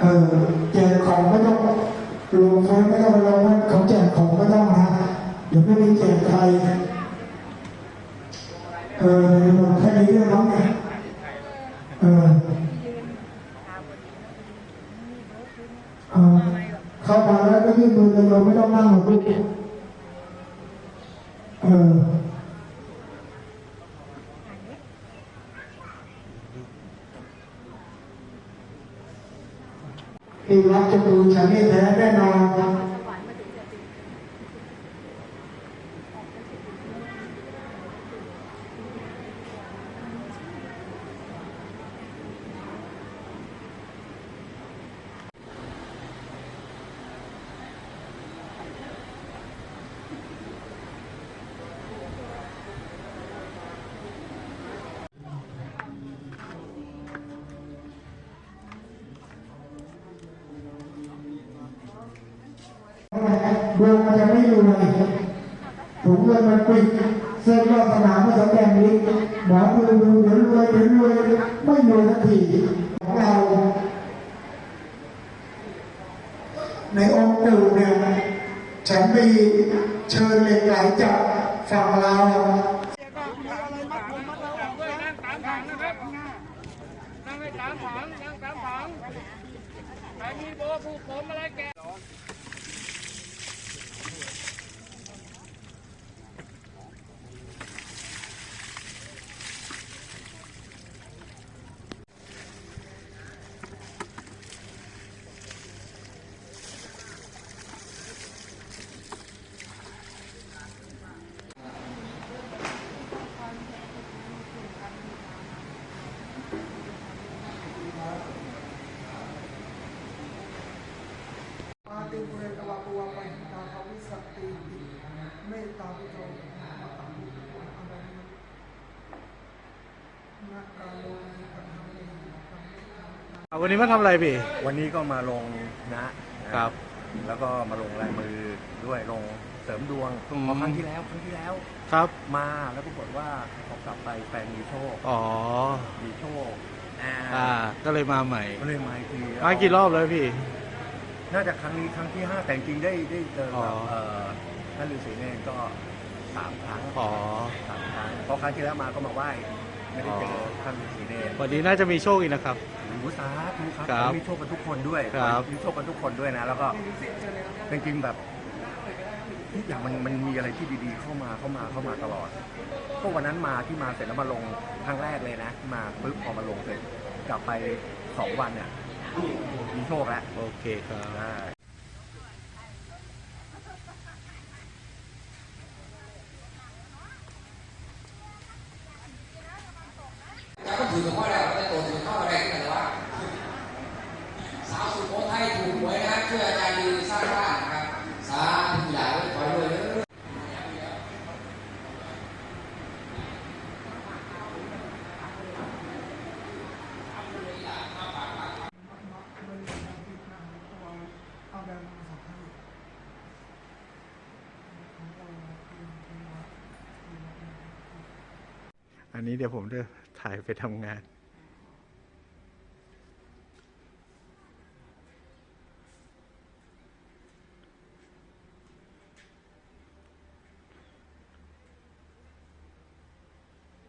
เออแจกของไม่ต้องลงเฟซไม่ต้องไปลงนะเขาแจกของไม่ต้องนะเดี๋ยวไม่มีแจกใครเออเดี๋ยวแค่นี้เรื่องน้องไงเออเออเข้ามาแล้วก็ยื่นมือกันโยมไม่ต้องนั่งหรอกลูกเออ ที่รักจะดูฉันนี่แท้แน่นอนครับ ดวงมันจะไม่รวยถุงเงินมันปิดเส้นวาสนามไม่สำแดงนี้หมอดูดูเดี๋ยวรวยเดี๋ยวรวยไม่รวยสักทีของเราในองค์ปู่เนี่ยฉันมีเชิญเหล็กไหลจากฝั่งลาวนั่งตามถังนะครับนั่งให้ตามถังนั่งตามถังใครมีโบผูกผมอะไรแก ติปุเรกวาปุวาปัญญาภวิสัตติเมตตาพุทโธมาตังพุทโธอะระหินักการโลกิกังเมอะวันนี้มาทำอะไรพี่ วันนี้ก็มาลงนะนะครับ แล้วก็มาลงลายมือด้วยลงเสริมดวงอืม เพราะครั้งที่แล้วครั้งที่แล้วครับ มาแล้วปรากฏว่าพอกลับไปแฟนมีโชคอ๋อ มีโชคอ่าอ่าก็เลยมาใหม่ ก็เลยมาอีกทีมากี่รอบแล้วพี่ น่าจะครั้งนี้ครั้งที่ห้าแต่จริงๆได้ได้เจอกับอ๋อ เอ่อท่านฤาษีเนรก็สามครั้งอ๋อ สามครั้งเพราะครั้งที่แล้วมาก็มาไหว้ไม่ได้เจอออ ท่านฤาษีเนรวันนี้น่าจะมีโชคอีกนะครับหูสาธุครับครับขอให้มีโชคกันทุกคนด้วยครับขอให้มีโชคกันทุกคนด้วยนะแล้วก็จริงๆแบบทุกอย่างมันมันมีอะไรที่ดีๆ เข้ามาเข้ามาเข้ามาตลอดก็วันนั้นมาที่มาเสร็จแล้วมาลงครั้งแรกเลยนะ มาปึ๊บพอมาลงเสร็จกลับไปสองวันเนี่ย มีโชคแล้วโอเคครับอ่าก็ถือว่าแล้วแต่ตัวถือเข้าอะไรกันว่าสาวสุโขทัยถูกหวยนะช่วยอาจารย์ดีสร้างบ้านนะครับ สาธุใหญ่ขอรวยเลย อันนี้เดี๋ยวผมจะถ่ายไปทำงาน